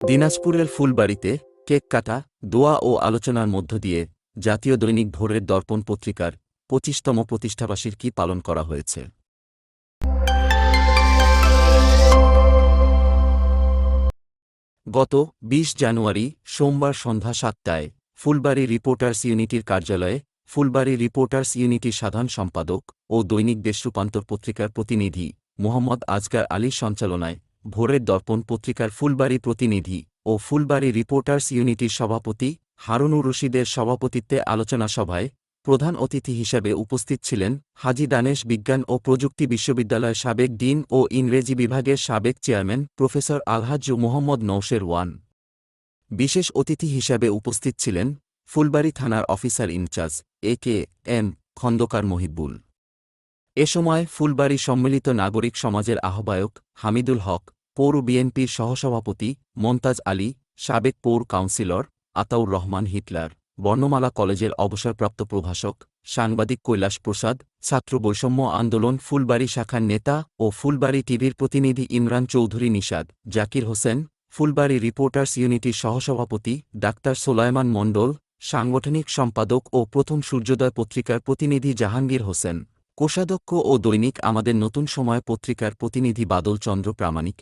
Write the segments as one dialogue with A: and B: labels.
A: দিনাজপুরের ফুলবাড়িতে কেক কাটা, দোয়া ও আলোচনার মধ্য দিয়ে জাতীয় দৈনিক ভোরের দর্পণ পত্রিকার পঁচিশতম প্রতিষ্ঠাবাসীর কি পালন করা হয়েছে? গত ২০ জানুয়ারি সোমবার সন্ধ্যা সাতটায় ফুলবাড়ি রিপোর্টার্স ইউনিটির কার্যালয়ে ফুলবাড়ি রিপোর্টার্স ইউনিটির সাধারণ সম্পাদক ও দৈনিক দেশ রূপান্তর পত্রিকার প্রতিনিধি মোহাম্মদ আজগার আলীর সঞ্চালনায় ভোরের দর্পণ পত্রিকার ফুলবাড়ি প্রতিনিধি ও ফুলবাড়ি রিপোর্টার্স ইউনিটির সভাপতি হারুনুর রশিদের সভাপতিত্বে আলোচনা সভায় প্রধান অতিথি হিসেবে উপস্থিত ছিলেন হাজি দানেশ বিজ্ঞান ও প্রযুক্তি বিশ্ববিদ্যালয়ের সাবেক ডিন ও ইংরেজি বিভাগের সাবেক chairman professor Alhaj Mohammad Nousher one. বিশেষ অতিথি হিসেবে উপস্থিত ছিলেন ফুলবাড়ি থানার officer in-charge A K M Khandakar Mohibul. এ সময় ফুলবাড়ি সম্মিলিত নাগরিক সমাজের আহ্বায়ক হামিদুল হক, পৌর বিএনপির সহসভাপতি মন্তাজ আলী, সাবেক পৌর কাউন্সিলর আতাউর রহমান হিটলার, বর্ণমালা কলেজের অবসরপ্রাপ্ত প্রভাষক সাংবাদিক কৈলাস প্রসাদ, ছাত্র বৈষম্য আন্দোলন ফুলবাড়ি শাখার নেতা ও ফুলবাড়ি টিভির প্রতিনিধি ইমরান চৌধুরী নিষাদ জাকির হোসেন, ফুলবাড়ি রিপোর্টার্স ইউনিটির সহসভাপতি ডাক্তার সোলায়মান মণ্ডল, সাংগঠনিক সম্পাদক ও প্রথম সূর্যোদয় পত্রিকার প্রতিনিধি জাহাঙ্গীর হোসেন। কোষাধ্যক্ষ ও দৈনিক আমাদের নতুন সময় পত্রিকার প্রতিনিধি বাদল চন্দ্র প্রামাণিক।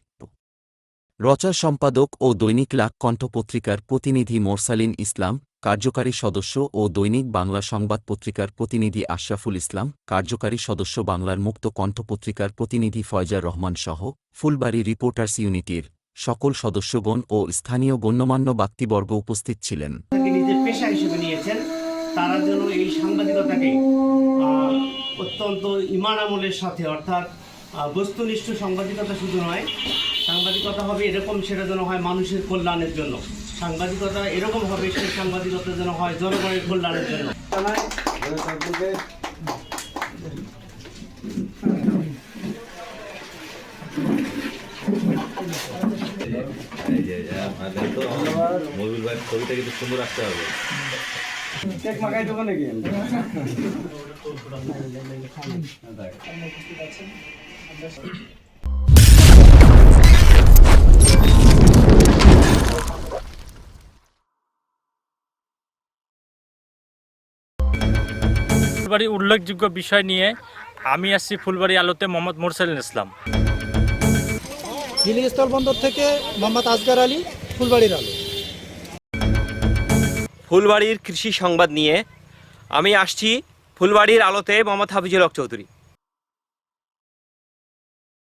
A: রচা সম্পাদক ও দৈনিক লাখ কণ্ঠ পত্রিকার প্রতিনিধি মোরসালিন ইসলাম, কার্যকারী সদস্য ও দৈনিক বাংলা সংবাদ পত্রিকার প্রতিনিধি আশরাফুল ইসলাম, কার্যকারী সদস্য বাংলার মুক্ত কণ্ঠ পত্রিকার প্রতিনিধি ফয়জার রহমান সহ ফুলবাড়ি রিপোর্টার্স ইউনিটির সকল সদস্যগণ ও স্থানীয় গণ্যমান্য ব্যক্তিবর্গ উপস্থিত ছিলেন।
B: পেশা হিসেবে নিয়েছেন, তারা যেন এই সাংবাদিকতাকে অত্যন্ত ইমান আমলের সাথে, অর্থাৎ বস্তুনিষ্ঠ সাংবাদিকতা শুধু নয়, সাংবাদিকতা হবে এরকম সেটা যেন হয় মানুষের কল্যাণের জন্য। সাংবাদিকতা এরকম হবে সেই সাংবাদিকতা যেন হয় জনগণের কল্যাণের জন্য।
C: ফুলবাড়ি উল্লেখযোগ্য বিষয় নিয়ে আমি আসছি ফুলবাড়ি আলোতে মোহাম্মদ মোরসালিন ইসলাম।
D: হিলি স্থলবন্দর থেকে মোহাম্মদ আজগার আলী, ফুলবাড়ির আলো।
E: ফুলবাড়ির কৃষি সংবাদ নিয়ে আমি আসছি ফুলবাড়ির আলোতে মোহাম্মদ হাফিজুল হক চৌধুরী।